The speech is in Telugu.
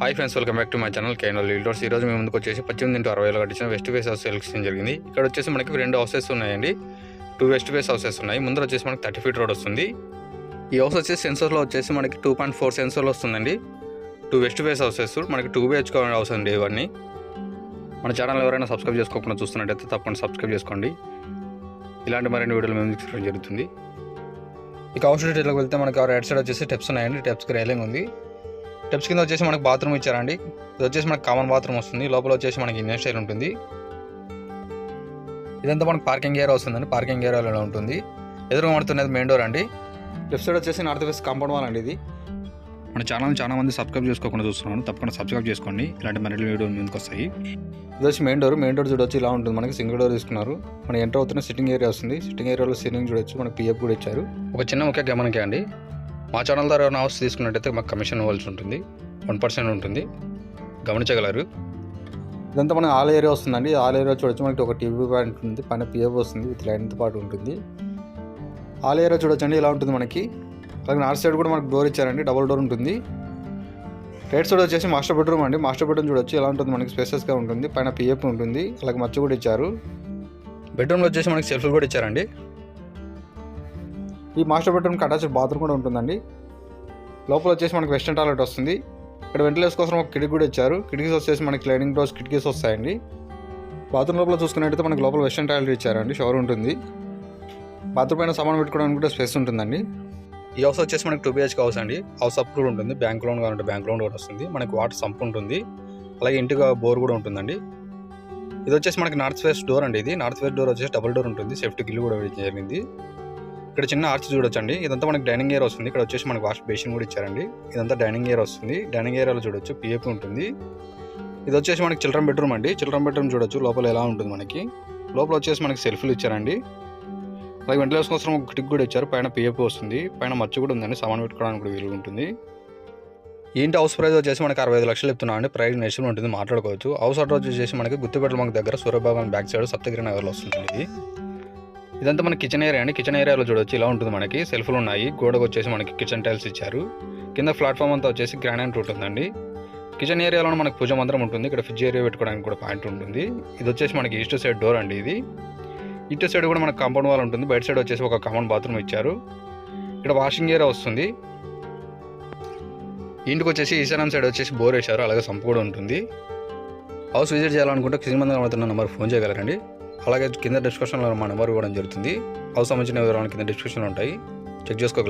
Hi friends welcome back to my channel canal leaders ఈ రోజు మేము ముందుకు వచ్చేసి పద్దెనిమిది ఇంటూ అరవై వేలు కట్టించిన వెస్ట్ ఫేస్ హౌస్ సెలెక్షన్ జరిగింది. ఇక్కడ వచ్చేసి మనకి రెండు హౌసెస్ ఉన్నాయండి. టూ వెస్ట్ ఫేస్ హౌసెస్ ఉన్నాయి. ముందర వచ్చేసి మనకి థర్టీ ఫీట్ రోడ్ వస్తుంది. ఈ హౌస్ వచ్చేసి సెన్సర్లో వచ్చేసి మనకి టూ పాయింట్ ఫోర్ సెన్సర్లు వస్తుందండి. టూ వెస్ట్ ఫేస్ హౌసెస్ మనకి టూ బిహెచ్కో హౌస్ అండి ఇవన్నీ. మన ఛానల్ ఎవరైనా సబ్స్క్రైబ్ చేసుకోకుండా చూస్తున్నట్టయితే తప్పకుండా సబ్స్క్రైబ్ చేసుకోండి. ఇలాంటి మరిన్ని వీడియోలు మేము తీసుకోవడం జరుగుతుంది. ఇక హౌస్ డీటెయిల్కి వెళ్తే మనకి రైట్ సైడ్ వచ్చేసి టెప్స్ ఉన్నాయండి. టెప్స్కి రైలింగ్ ఉంది. స్టెప్స్ కింద వచ్చేసి మనకి బాత్రూమ్ ఇచ్చారండి. ఇది వచ్చేసి మనకి కామన్ బాత్రూమ్ వస్తుంది. లోపల వచ్చేసి మనకి ఇండియన్ స్టైల్ ఉంటుంది. ఇదంతా మనకు పార్కింగ్ ఏరియా వస్తుందండి. పార్కింగ్ ఏరియాలో ఉంటుంది. ఎదురు పడుతున్నది మెయిన్ డోర్ అండి. లెఫ్ట్ సైడ్ వచ్చేసి నార్త్ వెస్ట్ కాంపౌండ్ వాల్ అండి ఇది. మన ఛానల్ చాలా మంది సబ్స్క్రైబ్ చేసుకోకుండా చూస్తున్నాను తప్పకుండా సబ్స్క్రైబ్ చేసుకోండి. ఇలాంటి మరిన్ని వీడియోలు ముందుకు వస్తాయి. ఇది వచ్చి మెయిన్ డోర్ మెయిన్ డోర్ చూడొచ్చు. ఇలా ఉంటుంది. మనకి సింగిల్ డోర్ తీసుకున్నారు. మనం ఎంటర్ అవుతున్న సిట్టింగ్ ఏరియా వస్తుంది. సిట్టింగ్ ఏరియాలో సీలింగ్ చూడొచ్చు. మనకి పిఎఫ్ కూడా ఇచ్చారు. ఒక చిన్న ముఖ్య గమనికే అండి. మా ఛానల్ ద్వారా ఏమైనా హౌస్ తీసుకున్నట్టయితే మాకు కమిషన్ ఇవ్వాల్సి ఉంటుంది. వన్ పర్సెంట్ ఉంటుంది. గమనించగలరు. ఇదంతా మనకి ఆల్ ఏరియా వస్తుందండి. ఆల్ ఏరియా చూడొచ్చు. మనకి ఒక టీవీ పాయింట్ ఉంది పైన పిఎఫ్ వస్తుంది. విత్ లైన్తో పాటు ఉంటుంది. ఆల్ ఏరియా చూడొచ్చండి. ఇలా ఉంటుంది మనకి? అలాగే నార్త్ సైడ్ కూడా మనకి డోర్ ఇచ్చారండి. డబుల్ డోర్ ఉంటుంది. రైట్ సైడ్ వచ్చేసి మాస్టర్ బెడ్రూమ్ అండి. మాస్టర్ బెడ్రూమ్ చూడొచ్చు. ఎలా ఉంటుంది మనకి? స్పేసెస్గా ఉంటుంది. పైన పిఎఫ్ ఉంటుంది. అలాగే మచ్చ కూడా ఇచ్చారు. బెడ్రూమ్లో వచ్చేసి మనకి సెల్ఫ్లు కూడా ఇచ్చారండి. ఈ మాస్టర్ బెడ్రూమ్కి అటాచ్డ్ బాత్రూమ్ కూడా ఉంటుందండి. లోపల వచ్చేసి మనకి వెస్టర్న్ టాయిలెట్ వస్తుంది. ఇక్కడ వెంటిలేషన్ కోసం ఒక కిటికీ కూడా ఇచ్చారు. కిటికీస్ వచ్చేసి మనకి స్లైడింగ్ డోర్స్ కిటికీస్ వస్తాయండి. బాత్రూమ్ లోపల చూసుకున్నట్టయితే మనకి లోపల వెస్టర్న్ టాయిలెట్ ఇచ్చారండి. షవర్ ఉంటుంది. బాత్రూమ్ పైన సామాన్ పెట్టుకోవడానికి కూడా స్పేస్ ఉంటుందండి. ఈ హౌస్ వచ్చేసి మనకి టూ బిహెచ్కే హౌస్ అండి. హౌస్ అప్ కూడా ఉంటుంది. బ్యాంక్ లోన్ కావాలంటే బ్యాంక్ లోన్ కూడా వస్తుంది. మనకి వాటర్ సంప్ ఉంటుంది. అలాగే ఇంటికి బోర్ కూడా ఉంటుందండి. ఇది వచ్చేసి మనకి నార్త్ వెస్ట్ డోర్ అండి ఇది. నార్త్ వెస్ట్ డోర్ వచ్చేసి డబుల్ డోర్ ఉంటుంది. సేఫ్టీ గిల్లు కూడా వేయడం జరిగింది. ఇక్కడ చిన్న ఆర్చ్ చూడొచ్చండి. ఇదంతా మనకి డైనింగ్ ఏరియా వస్తుంది. ఇక్కడ వచ్చేసి మనకి వాష్ బేసిన్ కూడా ఇచ్చారండి. ఇదంతా డైనింగ్ ఏరియా వస్తుంది. డైనింగ్ ఏరియాలో చూడొచ్చు. పిఎఫ్ ఉంటుంది. ఇది వచ్చేసి మనకి చిల్డ్రన్ బెడ్రూమ్ అండి. చిల్డ్రన్ బెడ్రూమ్ చూడొచ్చు. లోపల ఎలా ఉంటుంది మనకి. లోపల వచ్చేసి మనకి సెల్ఫీలు ఇచ్చారండి. అలాగే వెంటిలేషన్ కోసం ఒక కిటిక్ కూడా ఇచ్చారు. పైన పిఎఫ్ వస్తుంది. పైన మచ్చు కూడా ఉందండి. సామాన్ పెట్టుకోవడానికి కూడా వీలు ఉంటుంది. ఏంటి హౌస్ ప్రైస్ వచ్చేసి మనకి అరవై ఐదు లక్షలు చెప్తున్నాం అండి. ప్రైస్ నెక్స్ట్ ఉంటుంది. మాట్లాడుకోవచ్చు. హౌస్ అడ్రస్ వచ్చేసి మనకి గుత్తిపేటల మనకి దగ్గర సూర్యభాగం బ్యాక్ సైడ్ సప్తగిరి నగర్లో వస్తుంది. ఇది ఇదంతా మన కిచెన్ ఏరియా అండి. కిచెన్ ఏరియాలో చూడొచ్చు. ఇలా ఉంటుంది మనకి. సెల్ఫ్లు ఉన్నాయి. గోడకు వచ్చేసి మనకి కిచెన్ టైల్స్ ఇచ్చారు. కింద ప్లాట్ఫామ్ అంతా వచ్చేసి గ్రానైట్ ఉంటుందండి కిచెన్ ఏరియాలో మనకి పూజ మందిరం ఉంటుంది. ఇక్కడ ఫ్రిడ్జ్ ఏరియా పెట్టుకోవడానికి కూడా పాయింట్ ఉంటుంది. ఇది వచ్చేసి మనకి ఈస్ట్ సైడ్ డోర్ అండి ఇది. ఇటు సైడ్ కూడా మనకు కాంపౌండ్ వాల్ ఉంటుంది. బయట సైడ్ వచ్చేసి ఒక కామన్ బాత్రూమ్ ఇచ్చారు. ఇక్కడ వాషింగ్ ఏరియా వస్తుంది. ఇంటికి వచ్చేసి ఈశాన్యం సైడ్ వచ్చేసి బోర్ వేశారు. అలాగే సంపు కూడా ఉంటుంది. హౌస్ విజిట్ చేయాలనుకుంటే కింద మంది అవుతున్న నెంబర్ ఫోన్ చేయగలరండి. అలాగే కింద డిస్క్రిప్షన్లో మా నెంబర్ ఇవ్వడం జరుగుతుంది. అవసరం సంబంధించిన వివరాలు కింద డిస్క్రిప్షన్లో ఉంటాయి. చెక్ చేసుకోగలరు